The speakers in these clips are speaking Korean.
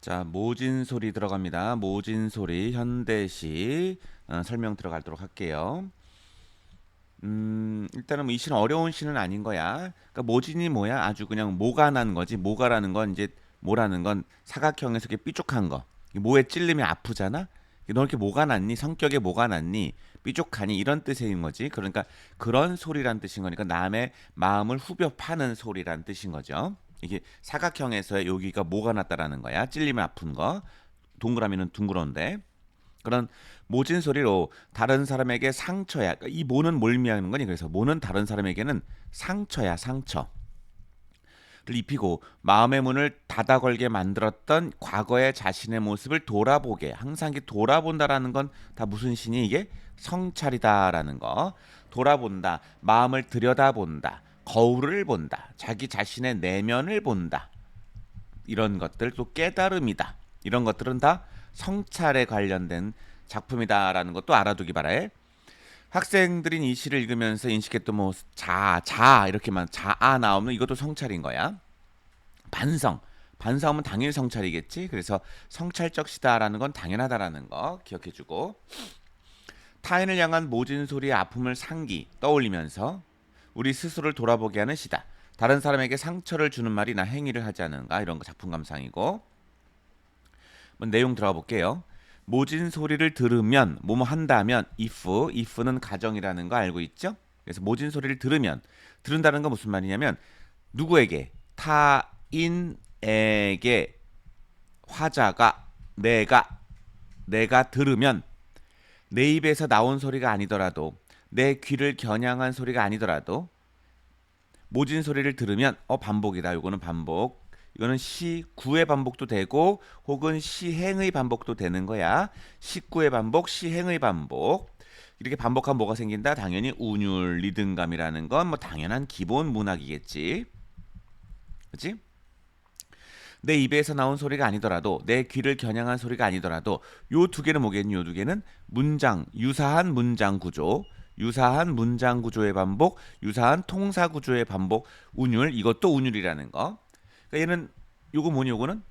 자, 모진 소리 들어갑니다. 모진 소리 현대시 어, 설명 들어가도록 할게요. 음, 일단은 뭐 이 시는 어려운 시는 아닌 거야. 그러니까 모진이 뭐야? 아주 그냥 모가 난 거지. 모가라는 건 이제 모라는 건 사각형에서 이렇게 삐죽한 거. 모에 찔리면 아프잖아. 너 이렇게 모가 났니? 성격에 모가 났니? 삐죽하니? 이런 뜻인 거지. 그러니까 그런 소리란 뜻인 거니까 남의 마음을 후벼 파는 소리란 뜻인 거죠. 이게 사각형에서의 여기가 모가 났다라는 거야. 찔리면 아픈 거. 동그라미는 둥그런데. 그런 모진 소리로 다른 사람에게 상처야. 그러니까 이 모는 뭘 의미하는 거니? 그래서 모는 다른 사람에게는 상처야, 상처. 를 입히고 마음의 문을 닫아 걸게 만들었던 과거의 자신의 모습을 돌아보게 항상 이게 돌아본다라는 건 다 무슨 신이 이게 성찰이다라는 거 돌아본다 마음을 들여다본다 거울을 본다 자기 자신의 내면을 본다 이런 것들 또 깨달음이다 이런 것들은 다 성찰에 관련된 작품이다라는 것도 알아두기 바라요. 학생들인 이 시를 읽으면서 인식했던 뭐 자, 자 이렇게만 자아 나오면 이것도 성찰인 거야. 반성. 반성하면 당연히 성찰이겠지. 그래서 성찰적 시다라는 건 당연하다라는 거 기억해 주고 타인을 향한 모진 소리의 아픔을 상기 떠올리면서 우리 스스로를 돌아보게 하는 시다. 다른 사람에게 상처를 주는 말이나 행위를 하지 않은가 이런 거 작품 감상이고 뭐 내용 들어가 볼게요. 모진 소리를 들으면 뭐뭐 한다면 if if는 가정이라는 거 알고 있죠? 그래서 모진 소리를 들으면 들은다는 건 무슨 말이냐면 누구에게 타인에게 화자가 내가 내가 들으면 내 입에서 나온 소리가 아니더라도 내 귀를 겨냥한 소리가 아니더라도 모진 소리를 들으면 어 반복이다. 요거는 반복. 이거는 시구의 반복도 되고 혹은 시행의 반복도 되는 거야. 시구의 반복, 시행의 반복. 이렇게 반복하면 뭐가 생긴다? 당연히 운율, 리듬감이라는 건 뭐 당연한 기본 문학이겠지. 그렇지? 내 입에서 나온 소리가 아니더라도 내 귀를 겨냥한 소리가 아니더라도 요 두 개는 뭐겠니? 요 두 개는 문장, 유사한 문장 구조, 유사한 문장 구조의 반복, 유사한 통사 구조의 반복, 운율 이것도 운율이라는 거. 그러니까 얘는 요거 뭐니 요거는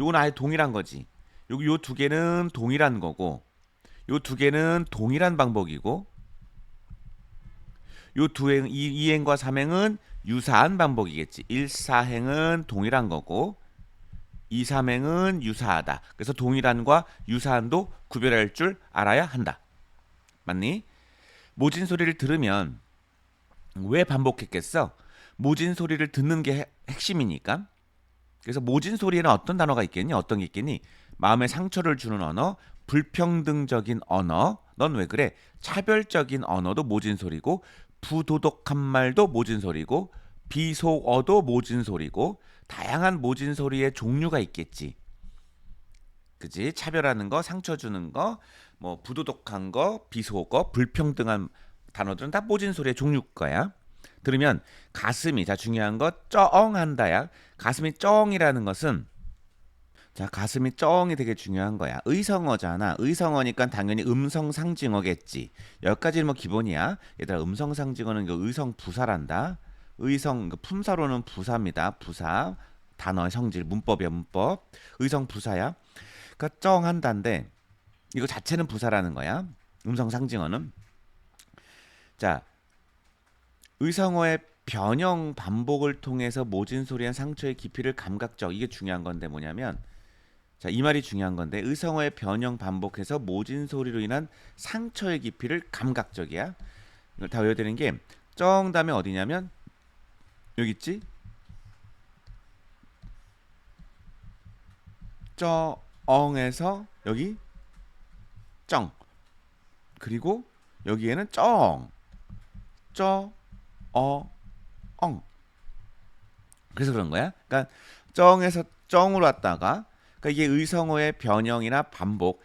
요거는 아예 동일한 거지. 요거 요두 개는 동일한 거고 요 두 개는 동일한 방법이고 요 두 행, 이, 이행과 삼행은 유사한 반복이겠지. 1, 4행은 동일한 거고 2, 3행은 유사하다. 그래서 동일한과 유사한도 구별할 줄 알아야 한다. 맞니? 모진 소리를 들으면 왜 반복했겠어? 모진 소리를 듣는 게 핵심이니까. 그래서 모진 소리에는 어떤 단어가 있겠니? 어떤 게 있겠니? 마음에 상처를 주는 언어, 불평등적인 언어. 넌 왜 그래? 차별적인 언어도 모진 소리고 부도덕한 말도 모진 소리고 비속어도 모진 소리고 다양한 모진 소리의 종류가 있겠지. 그지? 차별하는 거, 상처 주는 거, 뭐 부도덕한 거, 비속어, 불평등한 단어들은 다 모진 소리의 종류일 거야. 들으면 가슴이 자 중요한 거 쩡한다야. 가슴이 쩡이라는 것은 자 가슴이 쩡이 되게 중요한 거야. 의성어잖아. 의성어니까 당연히 음성 상징어겠지. 여기까지는 뭐 기본이야. 얘들아 음성 상징어는 그 의성 부사란다. 의성 그 품사로는 부사입니다. 부사 단어의 성질 문법이야 문법. 의성 부사야. 그러니까 쩡한다인데 이거 자체는 부사라는 거야. 음성 상징어는. 자 의성어의 변형 반복을 통해서 모진 소리한 상처의 깊이를 감각적 이게 중요한 건데 뭐냐면 자 이 말이 중요한 건데 의성어의 변형 반복해서 모진 소리로 인한 상처의 깊이를 감각적이야. 이걸 다 외워야 되는 게정 다음에 어디냐면 여기 있지? 쩌엉에서 여기 쩡 그리고 여기에는 쩡 쩌, 어, 엉. 그래서 그런 거야. 그러니까 쩡에서 쩡으로 왔다가 그러니까 이게 의성어의 변형이나 반복.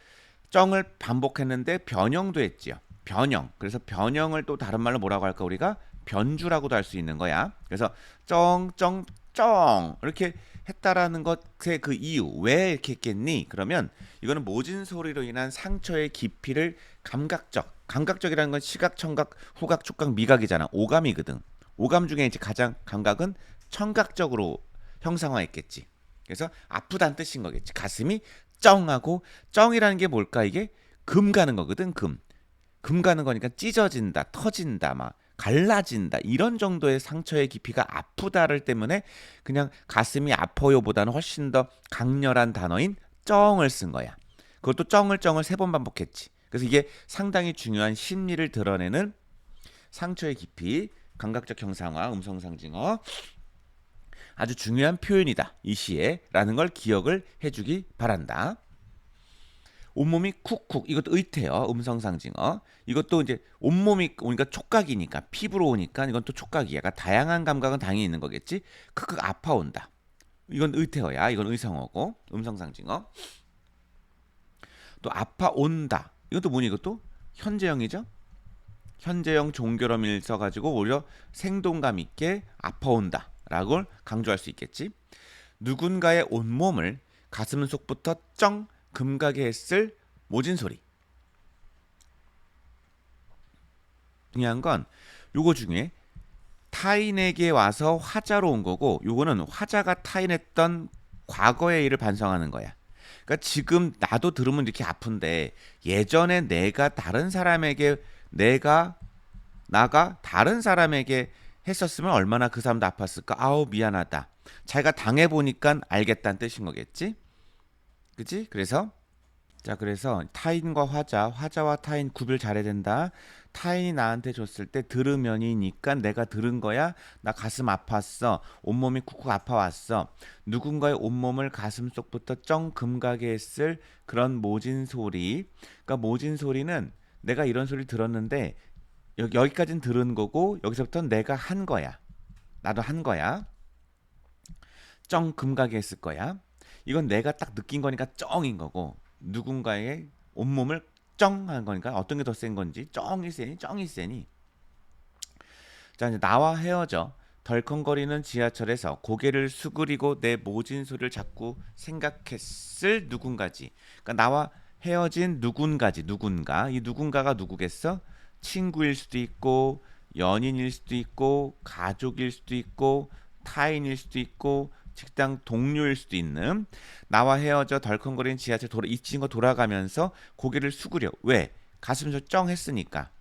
쩡을 반복했는데 변형도 했지요. 변형. 그래서 변형을 또 다른 말로 뭐라고 할까 우리가 변주라고도 할 수 있는 거야. 그래서 쩡, 쩡, 쩡 이렇게 했다라는 것의 그 이유 왜 이렇게 했겠니? 그러면 이거는 모진 소리로 인한 상처의 깊이를 감각적 감각적이라는 건 시각, 청각, 후각, 촉각, 미각이잖아. 오감이거든. 오감 중에 이제 가장 감각은 청각적으로 형상화했겠지. 그래서 아프다는 뜻인 거겠지. 가슴이 쩡하고 쩡이라는 게 뭘까 이게 금 가는 거거든. 금. 금 가는 거니까 찢어진다, 터진다, 막 갈라진다 이런 정도의 상처의 깊이가 아프다를 때문에 그냥 가슴이 아파요보다는 훨씬 더 강렬한 단어인 쩡을 쓴 거야. 그것도 쩡을 쩡을 세 번 반복했지. 그래서 이게 상당히 중요한 심리를 드러내는 상처의 깊이, 감각적 형상화, 음성 상징어 아주 중요한 표현이다. 이 시에라는 걸 기억을 해주기 바란다. 온몸이 쿡쿡. 이것도 의태어 음성 상징어. 이것도 이제 온몸이 오니까 촉각이니까 피부로 오니까 이건 또 촉각이야. 그러니까 다양한 감각은 당연히 있는 거겠지. 크크 아파온다. 이건 의태어야. 이건 의성어고. 음성 상징어. 또 아파온다. 이것도 뭐니 이것도? 현재형이죠? 현재형 종결어민을 써가지고 오히려 생동감 있게 아파온다라고 강조할 수 있겠지. 누군가의 온몸을 가슴 속부터 쩡 금가게 했을 모진 소리. 중요한 건 요거 중에 타인에게 와서 화자로 온 거고 요거는 화자가 타인했던 과거의 일을 반성하는 거야. 그러니까 지금 나도 들으면 이렇게 아픈데 예전에 내가 다른 사람에게 내가 나가 다른 사람에게 했었으면 얼마나 그 사람도 아팠을까? 아우 미안하다. 자기가 당해 보니까 알겠다는 뜻인 거겠지? 그지? 그래서 자 그래서 타인과 화자, 화자와 타인 구별 잘해야 된다. 타인이 나한테 줬을 때 들으면이니까 내가 들은 거야. 나 가슴 아팠어. 온몸이 쿡쿡 아파왔어. 누군가의 온몸을 가슴 속부터 쩡 금가게 했을 그런 모진 소리. 그러니까 모진 소리는 내가 이런 소리 들었는데 여기, 여기까지는 들은 거고 여기서부터 내가 한 거야. 나도 한 거야. 쩡 금가게 했을 거야. 이건 내가 딱 느낀 거니까 쩡인 거고 누군가의 온몸을 쩡한 거니까 어떤 게 더 센 건지 쩡이 세니 쩡이 세니. 자 이제 나와 헤어져 덜컹거리는 지하철에서 고개를 수그리고 내 모진 소리를 자꾸 생각했을 누군가지. 그러니까 나와 헤어진 누군가지 누군가. 이 누군가가 누구겠어? 친구일 수도 있고 연인일 수도 있고 가족일 수도 있고 타인일 수도 있고 직장 동료일 수도 있는 나와 헤어져 덜컹거리는 지하철 돌아 이 친구 돌아가면서 고개를 수그려. 왜? 가슴에서 쩡 했으니까.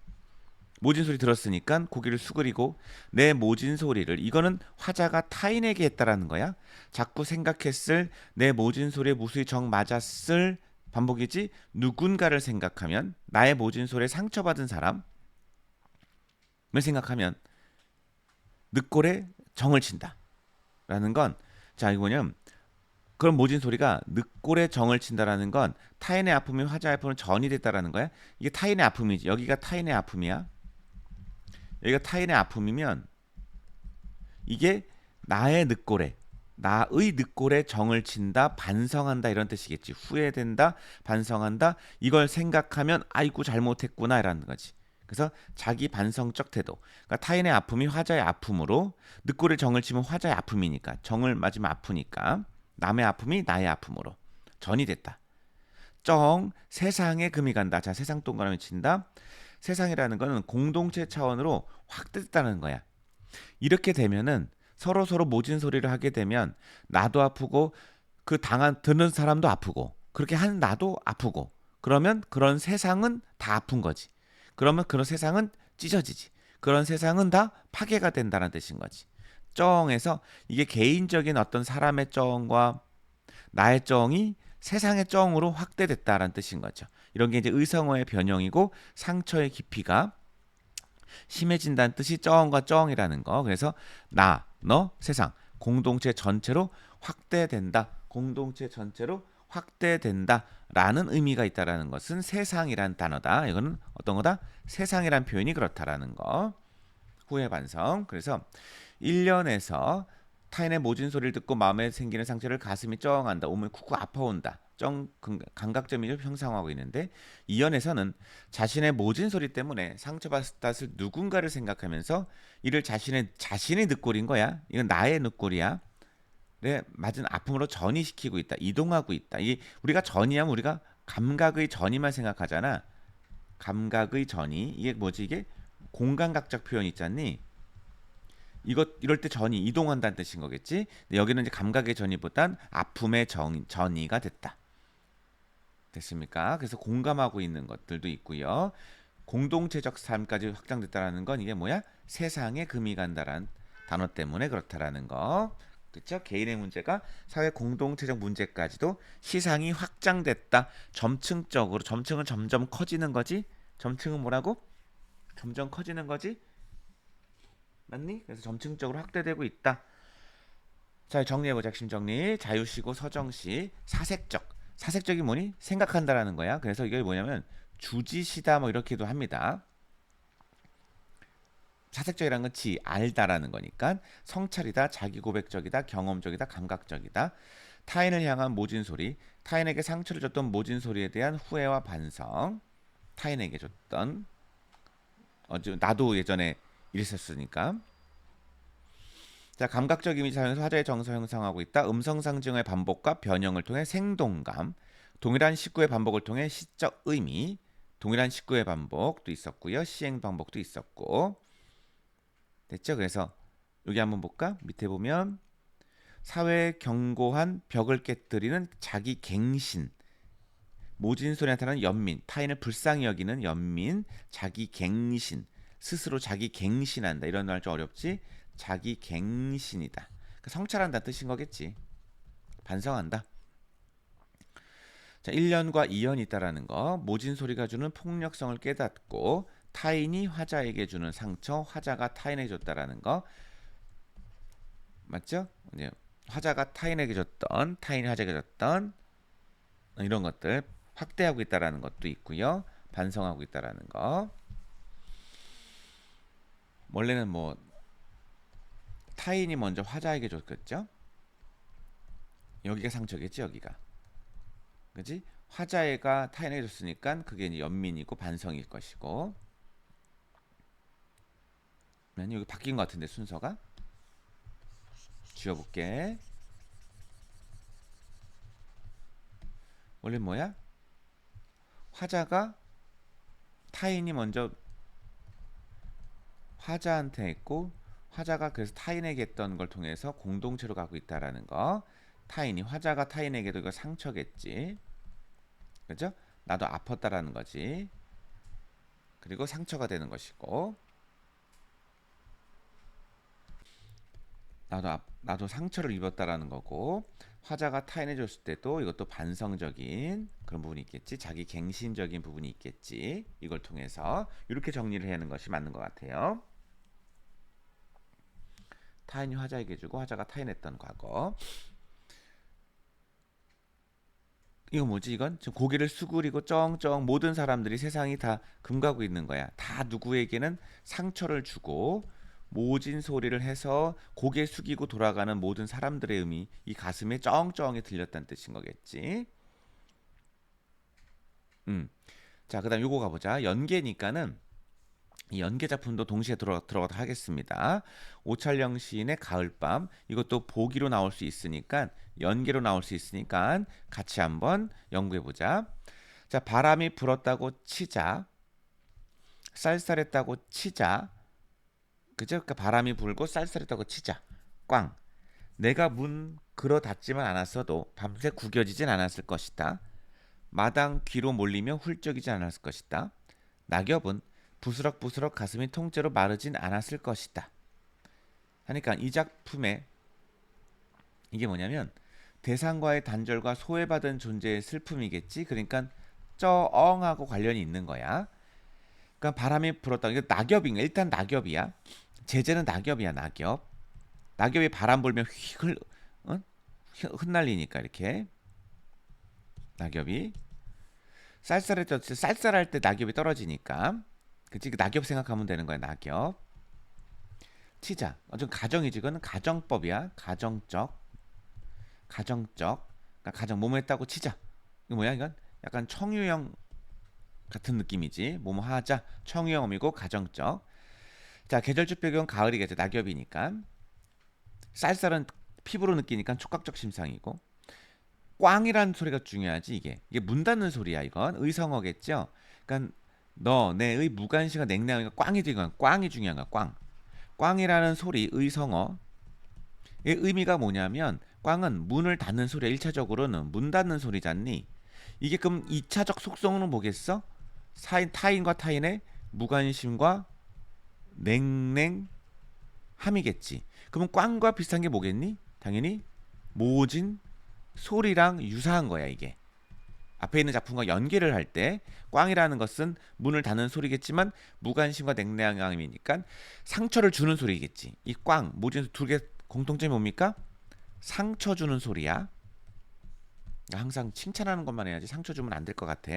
모진 소리 들었으니까 고개를 수그리고 내 모진 소리를 이거는 화자가 타인에게 했다라는 거야. 자꾸 생각했을 내 모진 소리에 무수히 정 맞았을 반복이지 누군가를 생각하면 나의 모진 소리에 상처받은 사람을 생각하면 늑골에 정을 친다 라는 건 자, 이거는 그런 모진 소리가 늑골에 정을 친다라는 건 타인의 아픔이 화자의 아픔은 전이 됐다라는 거야. 이게 타인의 아픔이지. 여기가 타인의 아픔이야. 여기가 타인의 아픔이면 이게 나의 늑골에 나의 늑골에 정을 친다, 반성한다 이런 뜻이겠지. 후회된다, 반성한다. 이걸 생각하면 아이고 잘못했구나라는 거지. 그래서 자기 반성적 태도. 그러니까 타인의 아픔이 화자의 아픔으로 늑골에 정을 치면 화자의 아픔이니까 정을 맞으면 아프니까 남의 아픔이 나의 아픔으로 전이 됐다. 쩡 세상에 금이 간다. 자 세상 동그라미 친다. 세상이라는 거는 공동체 차원으로 확대됐다는 거야. 이렇게 되면은 서로 서로 모진 소리를 하게 되면 나도 아프고 그 당한 듣는 사람도 아프고 그렇게 하는 나도 아프고 그러면 그런 세상은 다 아픈 거지. 그러면 그런 세상은 찢어지지. 그런 세상은 다 파괴가 된다는 뜻인 거지. 쩡에서 이게 개인적인 어떤 사람의 쩡과 나의 쩡이 세상의 쩡으로 확대됐다라는 뜻인 거죠. 이런 게 이제 의성어의 변형이고 상처의 깊이가 심해진다는 뜻이 쩡과 쩡이라는 거. 그래서 나, 너, 세상 공동체 전체로 확대된다. 공동체 전체로 확대된다 라는 의미가 있다라는 것은 세상이란 단어다. 이거는 어떤 거다? 세상이란 표현이 그렇다라는 거. 후회 반성. 그래서 1년에서 타인의 모진 소리를 듣고 마음에 생기는 상처를 가슴이 쩡한다. 오면 쿡쿡 아파온다. 쩡 감각점이 형상화하고 있는데 2년에서는 자신의 모진 소리 때문에 상처받았을 누군가를 생각하면서 이를 자신의 자신의 늑골인 거야. 이건 나의 늑골이야. 내 맞은 아픔으로 전이시키고 있다. 이동하고 있다. 이 우리가 전이하면 우리가 감각의 전이만 생각하잖아. 감각의 전이 이게 뭐지 이게 공간각적 표현 있잖니. 이것 이럴 때 전이 이동한다는 뜻인 거겠지. 근데 여기는 이제 감각의 전이보단 아픔의 전, 전이가 됐다. 됐습니까? 그래서 공감하고 있는 것들도 있고요. 공동체적 삶까지 확장됐다라는 건 이게 뭐야? 세상에 금이 간다란 단어 때문에 그렇다라는 거. 그렇죠? 개인의 문제가 사회 공동체적 문제까지도 시상이 확장됐다. 점층적으로 점층은 점점 커지는 거지. 점층은 뭐라고? 점점 커지는 거지. 맞니? 그래서 점층적으로 확대되고 있다. 자, 정리해 보자. 핵심 정리. 자유시고 서정시. 사색적. 사색적이 뭐니? 생각한다라는 거야. 그래서 이게 뭐냐면 주지시다 뭐 이렇게도 합니다. 사색적이라는 건 지, 알다라는 거니까 성찰이다, 자기 고백적이다, 경험적이다, 감각적이다. 타인을 향한 모진 소리, 타인에게 상처를 줬던 모진 소리에 대한 후회와 반성, 타인에게 줬던 어제 나도 예전에 이랬었으니까. 자, 감각적 이미지 사용해서 화자의 정서 형성하고 있다. 음성 상징의 반복과 변형을 통해 생동감, 동일한 식구의 반복을 통해 시적 의미, 동일한 식구의 반복도 있었고요. 시행 반복도 있었고. 됐죠? 그래서 여기 한번 볼까? 밑에 보면 사회에 경고한 벽을 깨뜨리는 자기 갱신. 모진 소리 나타나는 연민, 타인을 불쌍히 여기는 연민, 자기 갱신, 스스로 자기 갱신한다. 이런 말 좀 어렵지? 자기 갱신이다. 그러니까 성찰한다 뜻인 거겠지. 반성한다. 자, 1년과 2년이 있다라는 거. 모진 소리가 주는 폭력성을 깨닫고 타인이 화자에게 주는 상처, 화자가 타인에게 줬다라는 거. 맞죠? 이제 화자가 타인에게 줬던, 타인이 화자에게 줬던 이런 것들 확대하고 있다라는 것도 있고요. 반성하고 있다라는 거. 원래는 뭐 타인이 먼저 화자에게 줬겠죠? 여기가 상처겠지, 여기가. 그지? 화자애가 타인에게 줬으니까 그게 이제 연민이고 반성일 것이고. 아니 여기 바뀐 것 같은데 순서가 지워볼게. 원래 뭐야? 화자가 타인이 먼저 화자한테 했고 화자가 그래서 타인에게 했던 걸 통해서 공동체로 가고 있다라는 거. 타인이 화자가 타인에게도 이거 상처겠지. 그죠? 나도 아팠다라는 거지. 그리고 상처가 되는 것이고. 나도 아, 나도 상처를 입었다라는 거고. 화자가 타인에 줬을 때도 이것도 반성적인 그런 부분이 있겠지. 자기 갱신적인 부분이 있겠지. 이걸 통해서 이렇게 정리를 하는 것이 맞는 것 같아요. 타인이 화자에게 주고 화자가 타인했던 과거. 이거 뭐지 이건? 지금 고개를 수그리고 쩡쩡 모든 사람들이 세상이 다 금가고 있는 거야. 다 누구에게는 상처를 주고 모진 소리를 해서 고개 숙이고 돌아가는 모든 사람들의 의미 이 가슴에 쩡쩡이 들렸다는 뜻인 거겠지. 음. 자, 그다음 요거 가보자. 연계니까는 이 연계 작품도 동시에 들어 들어가도록 하겠습니다. 오찰영 시인의 가을밤 이것도 보기로 나올 수 있으니까 연계로 나올 수 있으니까 같이 한번 연구해 보자. 자, 바람이 불었다고 치자. 쌀쌀했다고 치자. 그죠? 그러니까 바람이 불고 쌀쌀했다고 치자. 꽝. 내가 문 걸어 닫지만 않았어도 밤새 구겨지진 않았을 것이다. 마당 귀로 몰리며 훌쩍이지 않았을 것이다. 낙엽은 부스럭부스럭 가슴이 통째로 마르진 않았을 것이다. 하니까 이 작품에 이게 뭐냐면 대상과의 단절과 소외받은 존재의 슬픔이겠지. 그러니까 쩌엉하고 관련이 있는 거야. 그러니까 바람이 불었다. 이게 낙엽인 일단 낙엽이야. 제재는 낙엽이야, 낙엽. 낙엽이 바람 불면 휙 어? 흩날리니까 이렇게 낙엽이 때 쌀쌀할 때 낙엽이 떨어지니까 그치? 그 낙엽 생각하면 되는 거야, 낙엽. 치자. 어좀 가정이지. 그거는 가정법이야. 가정적. 가정적. 그러니까 가정 뭐뭐 했다고 치자. 이거 뭐야, 이건? 약간 청유형 같은 느낌이지. 뭐뭐 하자. 청유형이고 가정적. 자, 계절적 배경 가을이겠죠. 낙엽이니까. 쌀쌀은 피부로 느끼니까 촉각적 심상이고. 꽝이라는 소리가 중요하지, 이게. 이게 문 닫는 소리야, 이건. 의성어겠죠. 그러니까 너 내의 무관심과 냉랭함이 꽝이 중요한 꽝이 중요한 거야 꽝 꽝이라는 소리 의성어 의 의미가 뭐냐면 꽝은 문을 닫는 소리야. 1차적으로는 문 닫는 소리잖니. 이게 그럼 2차적 속성은 뭐겠어? 사인 타인과 타인의 무관심과 냉랭함이겠지. 그러면 꽝과 비슷한 게 뭐겠니? 당연히 모진 소리랑 유사한 거야, 이게. 앞에 있는 작품과 연계를 할 때 꽝이라는 것은 문을 닫는 소리겠지만 무관심과 냉랭함이니까 상처를 주는 소리겠지. 이 꽝, 모진 두 개 공통점이 뭡니까? 상처 주는 소리야. 항상 칭찬하는 것만 해야지 상처 주면 안 될 것 같아.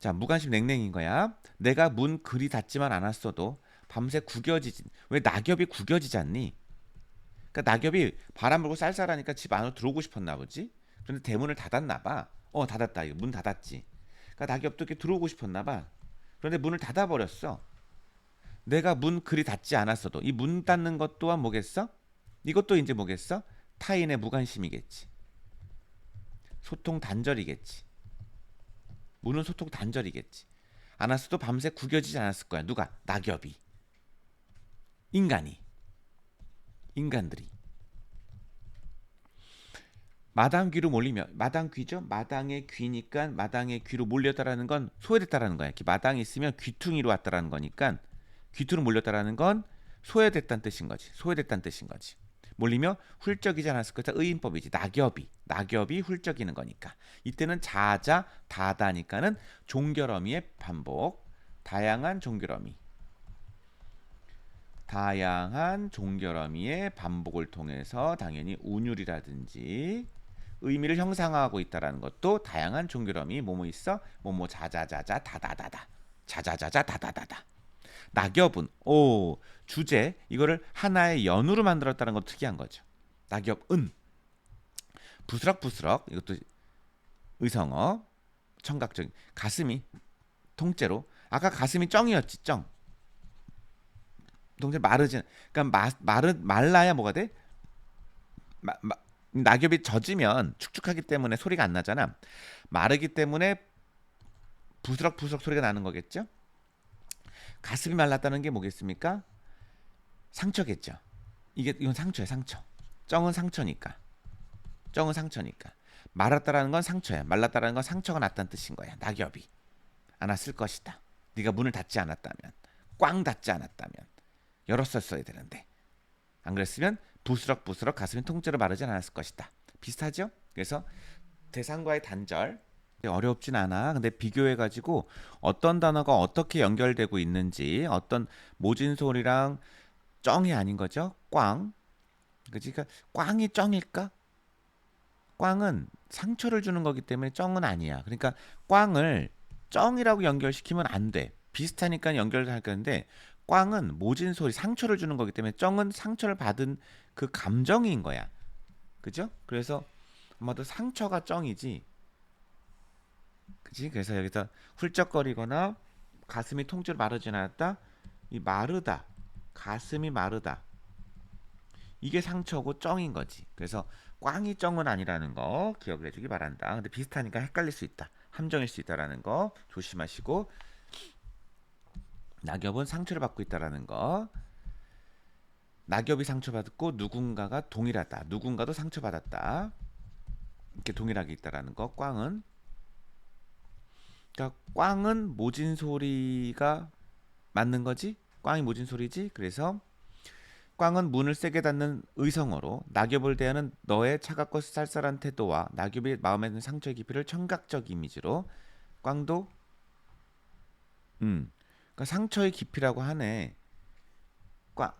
자, 무관심 냉랭인 거야. 내가 문 그리 닫지만 않았어도 밤새 구겨지지. 왜 낙엽이 구겨지지 않니? 그러니까 낙엽이 바람 불고 쌀쌀하니까 집 안으로 들어오고 싶었나 보지. 그런데 대문을 닫았나 봐. 어, 닫았다. 이거 문 닫았지. 그러니까 낙엽도 이렇게 들어오고 싶었나 봐. 그런데 문을 닫아 버렸어. 내가 문 그리 닫지 않았어도 이 문 닫는 것 또한 뭐겠어? 이것도 이제 뭐겠어? 타인의 무관심이겠지. 소통 단절이겠지. 문은 소통 단절이겠지. 않았어도 밤새 구겨지지 않았을 거야. 누가? 낙엽이. 인간이. 인간들이. 마당 귀로 몰리며 마당 귀죠? 마당의 귀니까 마당의 귀로 몰렸다라는 건 소외됐다라는 거야. 이렇게 마당에 있으면 귀퉁이로 왔다라는 거니까 귀퉁이로 몰렸다라는 건 소외됐다는 뜻인 거지. 소외됐다는 뜻인 거지. 몰리며 훌쩍이지 않았을 거다. 의인법이지. 낙엽이 낙엽이 훌쩍이는 거니까. 이때는 자자 다다니까는 종결어미의 반복. 다양한 종결어미. 다양한 종결어미의 반복을 통해서 당연히 운율이라든지 의미를 형상화하고 있다라는 것도 다양한 종결어미 뭐뭐 있어? 뭐뭐 자자자자 다다다다. 자자자자 다다다다. 낙엽은 오 주제 이거를 하나의 연으로 만들었다는 것도 특이한 거죠. 낙엽은 부스럭부스럭 이것도 의성어 청각적인 가슴이 통째로 아까 가슴이 쩡이었지 쩡. 동체 마르지 그러니까 마, 마르 말라야 뭐가 돼? 마, 마, 낙엽이 젖으면 축축하기 때문에 소리가 안 나잖아. 마르기 때문에 부스럭부스럭 소리가 나는 거겠죠? 가슴이 말랐다는 게 뭐겠습니까? 상처겠죠. 이게 이건 상처야, 상처. 쩡은 상처니까. 쩡은 상처니까. 말랐다라는 건 상처야. 말랐다라는 건 상처가 났다는 뜻인 거야. 낙엽이 안 왔을 것이다. 네가 문을 닫지 않았다면, 꽝 닫지 않았다면 열었었어야 되는데 안 그랬으면 부스럭부스럭 가슴이 통째로 마르지 않았을 것이다. 비슷하죠? 그래서 대상과의 단절 어렵진 않아. 근데 비교해 가지고 어떤 단어가 어떻게 연결되고 있는지 어떤 모진 소리랑 쩡이 아닌 거죠. 꽝. 그러니까 꽝이 쩡일까? 꽝은 상처를 주는 거기 때문에 쩡은 아니야. 그러니까 꽝을 쩡이라고 연결시키면 안 돼. 비슷하니까 연결할 건데 꽝은 모진 소리, 상처를 주는 거기 때문에 쩡은 상처를 받은 그 감정인 거야. 그죠? 그래서 아마도 상처가 쩡이지. 그지? 그래서 여기서 훌쩍거리거나 가슴이 통째로 마르지 않았다. 이 마르다. 가슴이 마르다. 이게 상처고 쩡인 거지. 그래서 꽝이 쩡은 아니라는 거 기억을 해주기 바란다. 근데 비슷하니까 헷갈릴 수 있다. 함정일 수 있다라는 거 조심하시고 낙엽은 상처를 받고 있다라는 거. 낙엽이 상처받고 누군가가 동일하다. 누군가도 상처받았다. 이렇게 동일하게 있다라는 거. 꽝은 그러니까 꽝은 모진 소리가 맞는 거지? 꽝이 모진 소리지? 그래서 꽝은 문을 세게 닫는 의성어로 낙엽을 대하는 너의 차갑고 쌀쌀한 태도와 낙엽이 마음에 드는 상처의 깊이를 청각적 이미지로 꽝도 음 그러니까 상처의 깊이라고 하네. 꽝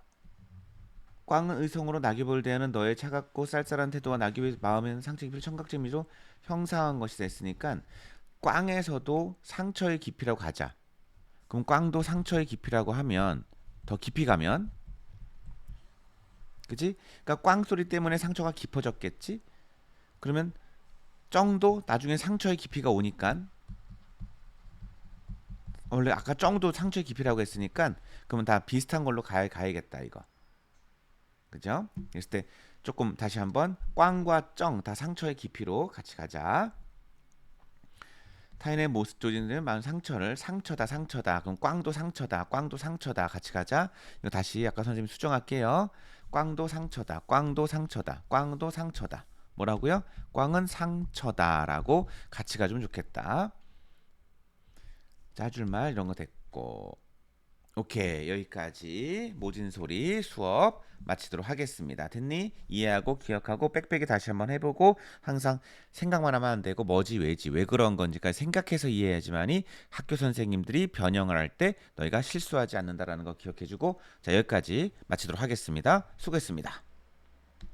꽝은 의성으로 낙엽을 대하는 너의 차갑고 쌀쌀한 태도와 낙엽의 마음에 드는 상처의 깊이를 청각적 이미지로 형상한 것이 됐으니까 꽝에서도 상처의 깊이라고 가자. 그럼 꽝도 상처의 깊이라고 하면 더 깊이 가면 그지? 그러니까 꽝 소리 때문에 상처가 깊어졌겠지? 그러면 쩡도 나중에 상처의 깊이가 오니까 원래 아까 쩡도 상처의 깊이라고 했으니까 그러면 다 비슷한 걸로 가야 가야겠다 이거. 그죠? 그랬을 때 조금 다시 한번 꽝과 쩡다 상처의 깊이로 같이 가자. 타인의 모습 조지는 마음 상처를 상처다 상처다 그럼 꽝도 상처다 꽝도 상처다 같이 가자. 이거 다시 아까 선생님 수정할게요. 꽝도 상처다 꽝도 상처다 꽝도 상처다. 뭐라고요? 꽝은 상처다라고 같이 가주면 좋겠다. 짜줄말 이런 거 됐고 오케이 여기까지 모진 소리 수업 마치도록 하겠습니다. 됐니? 이해하고 기억하고 빽빽이 다시 한번 해보고 항상 생각만 하면 안 되고 뭐지 왜지 왜 그런 건지까지 생각해서 이해해야지만이 학교 선생님들이 변형을 할 때 너희가 실수하지 않는다라는 거 기억해주고 자 여기까지 마치도록 하겠습니다. 수고했습니다.